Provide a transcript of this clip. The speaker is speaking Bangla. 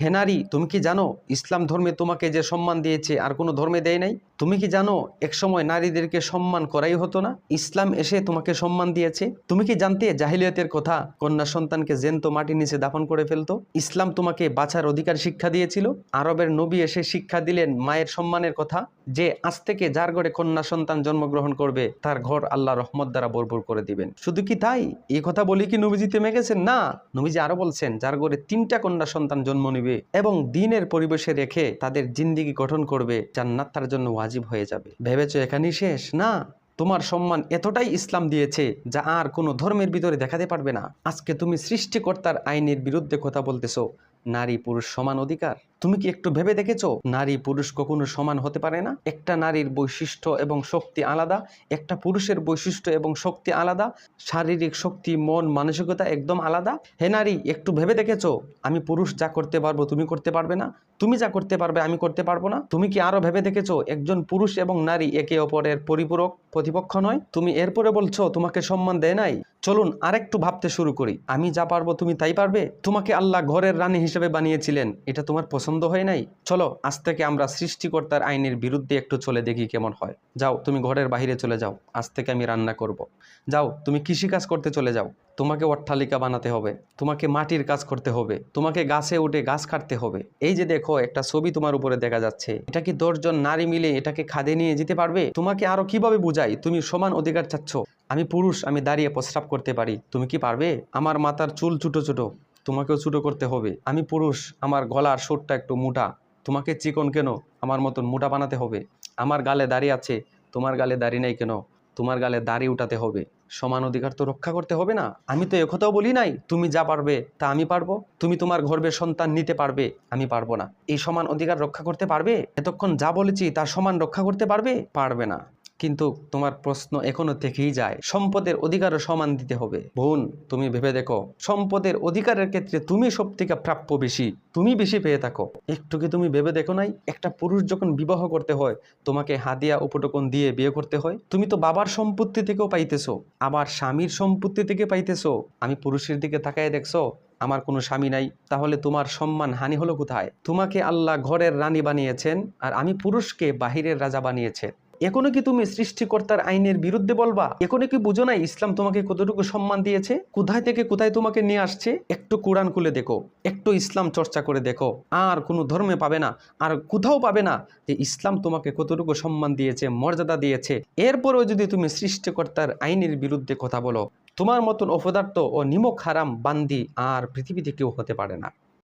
হে নারী, তুমি কি জানো ইসলাম ধর্মে তোমাকে যে সম্মান দিয়েছে আর কোনো ধর্মে দেয় নাই? তুমি কি জানো একসময় নারীদেরকে সম্মান করাই হতো না? ইসলাম এসে তোমাকে সম্মান দিয়েছে? তুমি কি জানতে জাহিলিয়াতের কথা? কন্যা সন্তানকে জেন্ত মাটির নিচে দাফন করে ফেলতো? ইসলাম তোমাকে বাঁচার অধিকার শিক্ষা দিয়েছিল? আরবের নবী এসে শিক্ষা দিলেন মায়ের সম্মানের কথা, যে আজ থেকে যার ঘরে কন্যা সন্তান জন্মগ্রহণ করবে, তার ঘর আল্লাহ রহমত দ্বারা বরবর করে দিবেন। শুধু কি তাই? এই কথা বলি কি নবীজি থেমে গেছেন? না। নবীজি আরও বলছেন, যার ঘরে তিনটা কন্যা সন্তান জন্ম নিবে এবং দিনের পরিবেশে রেখে তাদের জিন্দিগি গঠন করবে, জান্নাত তার জন্য ওয়াজিব হয়ে যাবে। ভেবেছো এখানেই শেষ? না। তোমার সম্মান এতটাই ইসলাম দিয়েছে যা আর কোনো ধর্মের ভিতরে দেখাতে পারবে না। আজকে তুমি সৃষ্টিকর্তার আইনের বিরুদ্ধে কথা বলতেছো। নারী পুরুষ সমান অধিকার। তুমি কি একটু ভেবে দেখেছ? নারী পুরুষ কখনো সমান হতে পারে না? একটা নারীর বৈশিষ্ট্য এবং শক্তি আলাদা, একটা পুরুষের বৈশিষ্ট্য এবং শক্তি আলাদা, শারীরিক শক্তি, মন, মানসিকতা একদম আলাদা। হে নারী, একটু ভেবে দেখেছ? আমি পুরুষ, যা করতে পারব তুমি করতে পারবে না। তুমি যা করতে পারবে আমি করতে পারব না। তুমি কি আরও ভেবে দেখেছ? একজন পুরুষ এবং নারী একে অপরের পরিপূরক, প্রতিপক্ষ নয়। তুমি এরপরে বলছো, তোমাকে সম্মান দেয় নাই? চলুন আরেকটু ভাবতে শুরু করি। আমি যা পারব তুমি তাই পারবে? তোমাকে আল্লাহ ঘরের রানী হিসেবে বানিয়েছিলেন। এটা তোমার পছন্দ হয় নাই? চলো, আজ থেকে আমরা সৃষ্টিকর্তার আইনের বিরুদ্ধে একটু চলে দেখি কেমন হয়। যাও, তুমি ঘরের বাইরে চলে যাও। আজ থেকে আমি রান্না করব। যাও, তুমি কৃষিকাজ করতে চলে যাও। তোমাকে অট্টালিকা বানাতে হবে, তোমাকে মাটির কাজ করতে হবে, তোমাকে গাছে উঠে গাছ কাটতে হবে। এই যে দেখো, একটা ছবি তোমার উপরে দেখা যাচ্ছে। এটা কি দশজন নারী মিলে এটাকে খাদে নিয়ে যেতে পারবে? তোমাকে আরও কীভাবে বুঝাই? তুমি সমান অধিকার চাচ্ছ। আমি পুরুষ, আমি দাঁড়িয়ে প্রস্রাব করতে পারি। তুমি কি পারবে? আমার মাথার চুল ছোটো ছোটো। তোমাকেও ছোটো করতে হবে। আমি পুরুষ, আমার গলার সুরটা একটু মোটা। তোমাকে চিকন কেন? আমার মতন মোটা বানাতে হবে। আমার গালে দাড়ি আছে, তোমার গালে দাড়ি নেই কেন? তোমার গালে দাড়ি উঠাতে হবে। সমান অধিকার তো রক্ষা করতে হবে না। আমি তো একথাও বলি নাই, তুমি যা পারবে তা আমি পারব। তুমি তোমার গর্ভে সন্তান নিতে পারবে, আমি পারব না। এই সমান অধিকার রক্ষা করতে পারবে? এতক্ষণ যা বলেছি তার সমান রক্ষা করতে পারবে? পারবে না। কিন্তু তোমার প্রশ্ন এখনও থেকেই যায়। সম্পদের অধিকারও সমান দিতে হবে। বোন, তুমি ভেবে দেখো, সম্পদের অধিকারের ক্ষেত্রে তুমি সব থেকে প্রাপ্য বেশি, তুমি বেশি পেয়ে থাকো। একটু কি তুমি ভেবে দেখো নাই? একটা পুরুষ যখন বিবাহ করতে হয়, তোমাকে হাদিয়া উপটকন দিয়ে বিয়ে করতে হয়। তুমি তো বাবার সম্পত্তি থেকেও পাইতেছো, আবার স্বামীর সম্পত্তি থেকে পাইতেছো। আমি পুরুষের দিকে তাকায় দেখছ, আমার কোনো স্বামী নাই, তাহলে তোমার সম্মান হানি হলো কোথায়? তোমাকে আল্লাহ ঘরের রানী বানিয়েছেন, আর আমি পুরুষকে বাহিরের রাজা বানিয়েছেন। এখনও কি তুমি সৃষ্টিকর্তার আইনের বিরুদ্ধে বলবা? এখনও কি বুঝো না ইসলাম তোমাকে কতটুকু সম্মান দিয়েছে? কোথায় থেকে কোথায় তোমাকে নিয়ে আসছে? একটু কোরআন খুলে দেখো, একটু ইসলাম চর্চা করে দেখো। আর কোনো ধর্মে পাবে না, আর কোথাও পাবে না যে ইসলাম তোমাকে কতটুকু সম্মান দিয়েছে, মর্যাদা দিয়েছে। এরপরেও যদি তুমি সৃষ্টিকর্তার আইনের বিরুদ্ধে কথা বলো, তোমার মতন অপদার্থ ও নিমক হারাম বান্দি আর পৃথিবীতে কেউ হতে পারে না।